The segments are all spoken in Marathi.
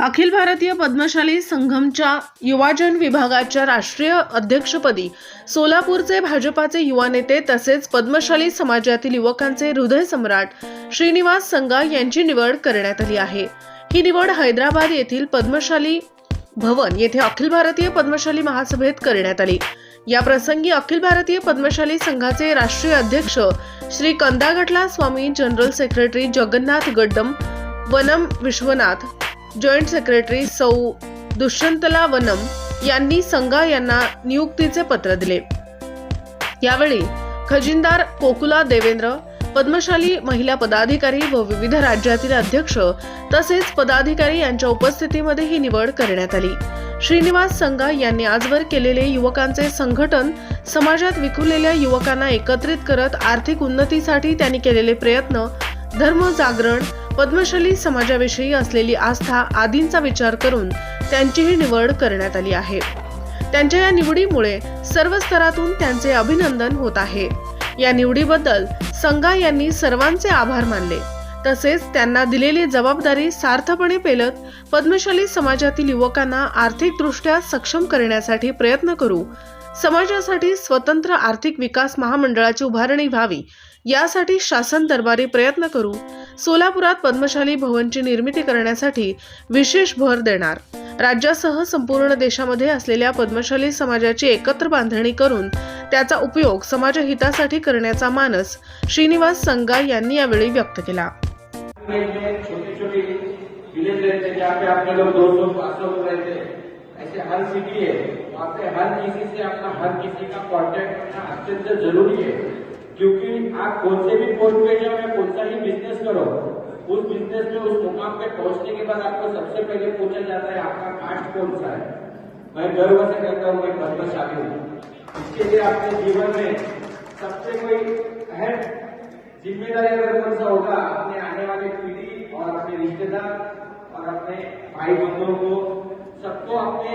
अखिल भारतीय पद्मशाली संघमच्या युवाजन विभागाच्या राष्ट्रीय अध्यक्षपदी सोलापूरचे भाजपाचे युवा नेते तसेच पद्मशाली समाजातील युवकांचे हृदय सम्राट श्रीनिवास संगा यांची निवड करण्यात आली आहे. ही निवड हैदराबाद येथील पद्मशाली भवन येथे अखिल भारतीय पद्मशाली महासभेत करण्यात आली. या प्रसंगी अखिल भारतीय पद्मशाली संघाचे राष्ट्रीय अध्यक्ष Shri Kandagatla Swami general secretary Jagannath Gaddam Vanam Vishwanath joint secretary सौ दुष्यंतला वनम यांनी संघा यांना नियुक्तीचे पत्र दिले. यावेळी खजिनदार कोकुला देवेंद्र पद्मशाली महिला पदाधिकारी व विविध राज्यातील अध्यक्ष तसेच पदाधिकारी यांच्या उपस्थितीमध्ये ही निवड करण्यात आली. श्रीनिवास संघा यांनी आजवर केलेले युवकांचे संघटन समाजात विखुरलेल्या युवकांना एकत्रित करत आर्थिक उन्नतीसाठी त्यांनी केलेले प्रयत्न धर्म जागरण पद्मशाली समाजाविषयी असलेली आस्था आदींचा विचार करून त्यांचीही निवड करण्यात आली आहे. त्यांच्या या निवडीमुळे सर्व स्तरातून त्यांचे अभिनंदन होत आहे. या निवडीबद्दल संघा यांनी सर्वांचे आभार मानले. तसेच त्यांना दिलेली जबाबदारी सार्थपणे पेलत पद्मशाली समाजातील युवकांना आर्थिकदृष्ट्या सक्षम करण्यासाठी प्रयत्न करू समाजासाठी स्वतंत्र आर्थिक विकास महामंडळाची उभारणी व्हावी यासाठी शासन दरबारी प्रयत्न करू सोलापुरात पद्मशाली भवनची निर्मिती करण्यासाठी विशेष भर देणार. राज्यासह संपूर्ण देशामध्ये असलेल्या पद्मशाली समाजाची एकत्र बांधणी करून त्याचा उपयोग समाजहितासाठी करण्याचा मानस श्रीनिवास संगा यांनी यावेळी व्यक्त केला. ऐसे हर सिटी है वहाँ पे हर किसी से अपना हर किसी का कांटेक्ट करना अत्यंत जरूरी है। क्योंकि आप कौन से भी पोस्ट पे जाओ या कौन सा ही बिज़नेस करो, उस बिज़नेस में उस मुकाम पे पहुँचने के बाद आपको सबसे पहले पूछा जाता है, आपका कास्ट कौन सा है? मैं गर्व से कहता हूँ, मैं पद्मशाली हूँ। इसके लिए आपके जीवन में सबसे कोई अहम ज़िम्मेदारी अगर कौन सा होगा, अपने आने वाली पीढ़ी और अपने रिश्तेदार और अपने भाई बंधुओं को, सबको अपने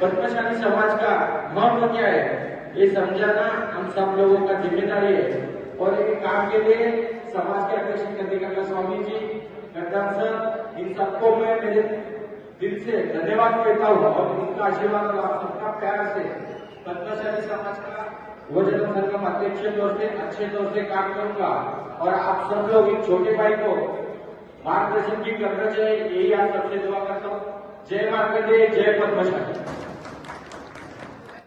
पद्मशाली समाज का महत्व क्या है। ये समझाना हम सब लोगों का ज़िम्मेदारी है। और एक काम के लिए समाज के अध्यक्ष कंदिका स्वामी जी गद्दाम सर, इन सबको मैं मेरे दिल से धन्यवाद देता हूँ और इनका आशीर्वाद और आप सबका प्यार से पद्मशाली समाज का वज़न संगम अध्यक्ष तौर से, अच्छे तौर से काम करूँगा। और आप सब लोग इन छोटे भाई को मार्गदर्शन की करना चाहिए, यही आप सबसे दुआ करता हूँ। जय जय जय पद्मशाली